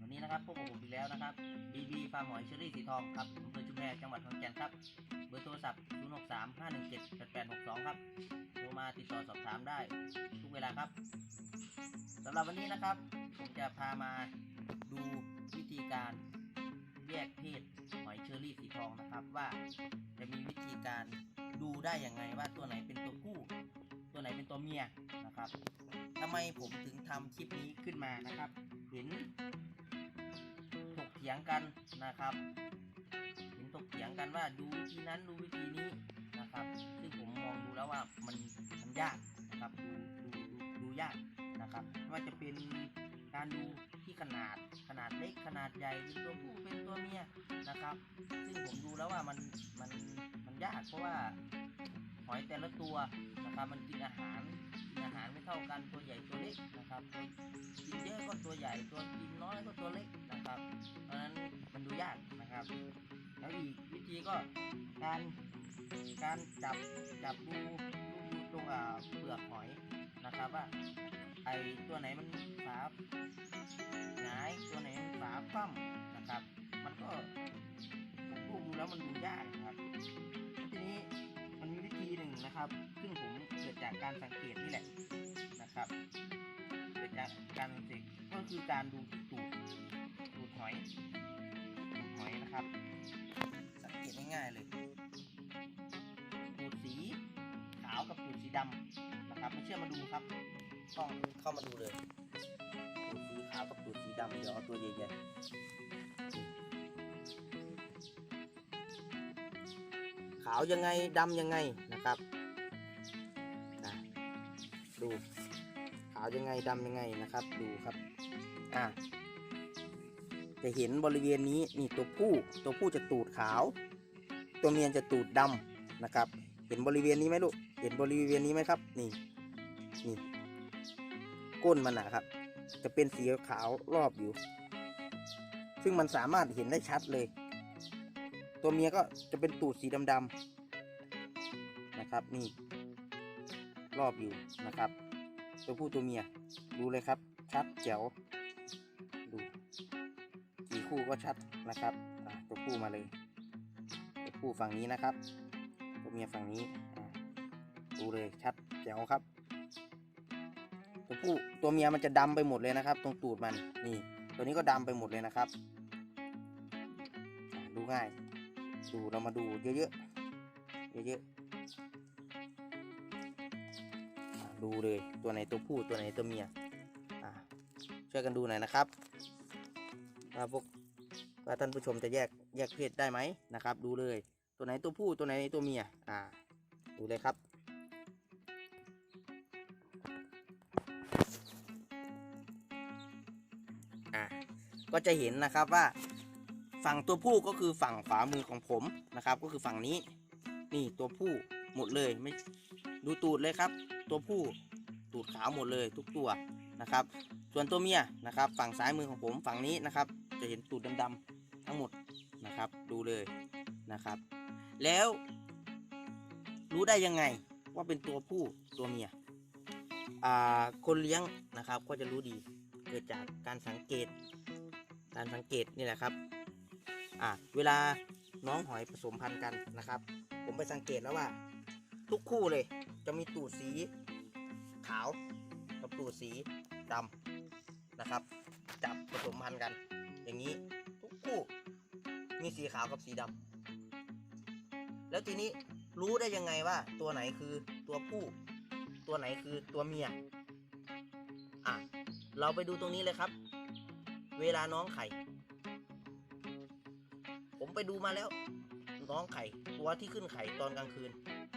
วันนี้นะครับพบกับผมอีกแล้วนะครับ BB ฟาร์มหอยเชอรี่สีทองครับอำเภอชุมแพจังหวัดขอนแก่นครับ เบอร์โทรศัพท์ 063 517 8862 ครับ โทรมาติดต่อสอบถามได้ทุกเวลาครับสำหรับวันนี้นะครับ ผมจะพามาดูวิธีการแยกเพศหอยเชอรี่สีทองนะครับ ว่าจะมีวิธีการดูได้อยังไงว่าตัวไหนเป็นตัวผู้ ตัวไหนเป็นตัวเมียนะครับทำไมผมถึงทำคลิปนี้ขึ้นมานะครับ เห็นถกเถียงกันนะครับ เห็นถกเถียงกันว่าดูวิธีนั้นดูวิธีนี้นะครับ ซึ่งผมมองดูแล้วว่ามันมันยากนะครับดูดูดูดูยากนะครับว่าจะเป็นการดูที่ขนาดขนาดเล็กขนาดใหญ่เป็นตัวผู้เป็นตัวเมียนะครับ ซึ่งผมดูแล้วว่ามันมันมันยากเพราะว่า อยแต่ละตัวนะครับ มันกินอาหารกินอาหารไม่เท่ากันตัวใหญ่ตัวเล็กนะครับตัวกินเยอะก็ตัวใหญ่ตัวกินน้อยก็ตัวเล็กนะครับ เพราะฉะนั้นมันดูยากนะครับ แล้วอีกวิธีก็การการจับจับดูดูตรงเปลือกหอยนะครับว่าไอตัวไหนมันฝาหงายตัวไหนมันฝาคว่ำนะครับ มันก็ผมดูดูแล้วมันดูยากนะครับ นะครับ ซึ่งผมเกิดจากการสังเกตนี่แหละนะครับ เกิดจากการสังเกตก็คือการดูตูดตูดหอยตูดหอยนะครับ สังเกตง่ายๆเลยตูดสีขาวกับตูดสีดำนะครับไม่เชื่อมาดูครับกล้องเข้ามาดูเลยตูดสีขาวกับตูดสีดำเดี๋ยวเอาตัวใหญ่ๆขาวยังไงดำยังไงนะครับ อะดูขาวยังไงดำยังไงนะครับ ดูครับ อะจะเห็นบริเวณนี้นี่ตัวผู้ตัวผู้จะตูดขาว ตัวเมียจะตูดดำนะครับ เห็นบริเวณนี้ไหมลูกเห็นบริเวณนี้ไหมครับ นี่นี่ก้นมันนะครับ จะเป็นสีขาวรอบอยู่ ซึ่งมันสามารถเห็นได้ชัดเลย ตัวเมียก็จะเป็นตูดสีดำๆนะครับ นี่ รอบอยู่นะครับ ตัวผู้ตัวเมียดูเลยครับ ชัดแจ๋วดูกี่คู่ก็ชัดนะครับตัวผู้มาเลยตัวผู้ฝั่งนี้นะครับ ตัวเมียฝั่งนี้ดูเลยชัดแจ๋วครับ ตัวผู้ตัวเมียมันจะดำไปหมดเลยนะครับ ตรงตูดมันนี่ ตัวนี้ก็ดำไปหมดเลยนะครับ ดูง่ายดูเรามาดูเยอะๆเยอะๆ ดูเลยตัวไหนตัวผู้ตัวไหนตัวเมียอะช่วยกันดูหน่อยนะครับว่าพวกว่าท่านผู้ชมจะแยกแยกเพศได้ไหมนะครับ ดูเลย ตัวไหนตัวผู้ตัวไหนตัวเมียอ่า ดูเลยครับอ่าก็จะเห็นนะครับว่าฝั่งตัวผู้ก็คือฝั่งขวามือของผมนะครับ ก็คือฝั่งนี้ นี่ตัวผู้หมดเลยไม่ดูตูดเลยครับ ตัวผู้ตูดขาวหมดเลยทุกตัวนะครับ ส่วนตัวเมียนะครับ ฝั่งซ้ายมือของผมฝั่งนี้นะครับ จะเห็นตูดดำๆทั้งหมดนะครับ ดูเลยนะครับ แล้วรู้ได้ยังไงว่าเป็นตัวผู้ตัวเมียอ่าคนเลี้ยงนะครับก็จะรู้ดีเกิดจากการสังเกต การสังเกตนี่แหละครับอ่าเวลาน้องหอยผสมพันธุ์กันนะครับ ผมไปสังเกตแล้วว่า ทุกคู่เลย จะมีตูดสีขาวกับตูดสีดำนะครับ จับผสมพันธุ์กัน อย่างนี้ทุกคู่ มีสีขาวกับสีดำแล้วทีนี้รู้ได้ยังไงว่า ตัวไหนคือตัวผู้ ตัวไหนคือตัวเมียอะเราไปดูตรงนี้เลยครับ เวลาน้องไข่ ผมไปดูมาแล้ว น้องไข่ ตัวที่ขึ้นไข่ตอนกลางคืน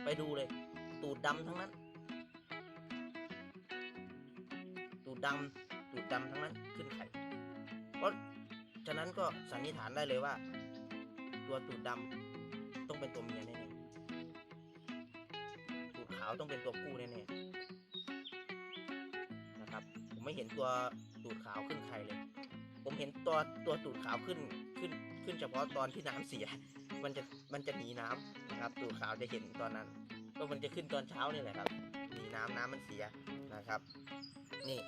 ไปดูเลย ตูดดำทั้งนั้น ตูดดำตูดดำทั้งนั้นขึ้นไข่เพราะฉะนั้นก็สันนิษฐานได้เลยว่า ตัวตูดดำต้องเป็นตัวเมียแน่ๆตูดขาวต้องเป็นตัวผู้แน่ๆนะครับ ผมไม่เห็นตัวตูดขาวขึ้นไข่เลย ผมเห็นตัวตัวตูดขาวขึ้นขึ้นขึ้นเฉพาะตอนที่น้ำเสีย มันจะมันจะหนีน้ำ นะครับตูดขาวจะเห็นตอนนั้น ก็มันจะขึ้นตอนเช้านี่แหละครับหนีน้ำน้ำมันเสียนะครับ นี่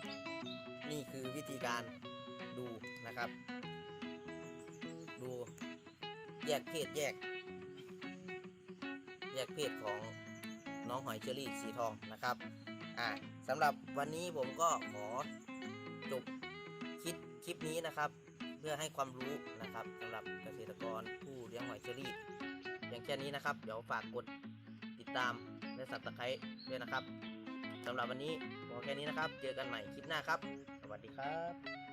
นี่คือวิธีการดูนะครับนะครับ ดูแยกเพศแยก แยกเพศของน้องหอยเชอรี่สีทองนะครับอ่าสำหรับวันนี้ผมก็ขอจบคลิปคลิปนี้นะครับ เพื่อให้ความรู้นะครับสำหรับเกษตรกรผู้เลี้ยงหอยเชอรี่ียงแค่นี้นะครับ เดี๋ยวฝากกดติดตามและสับตะไคร้ด้วยนะครับสำหรับวันนี้พอแค่นี้นะครับ เจอกันใหม่คลิปหน้าครับ สวัสดีครับ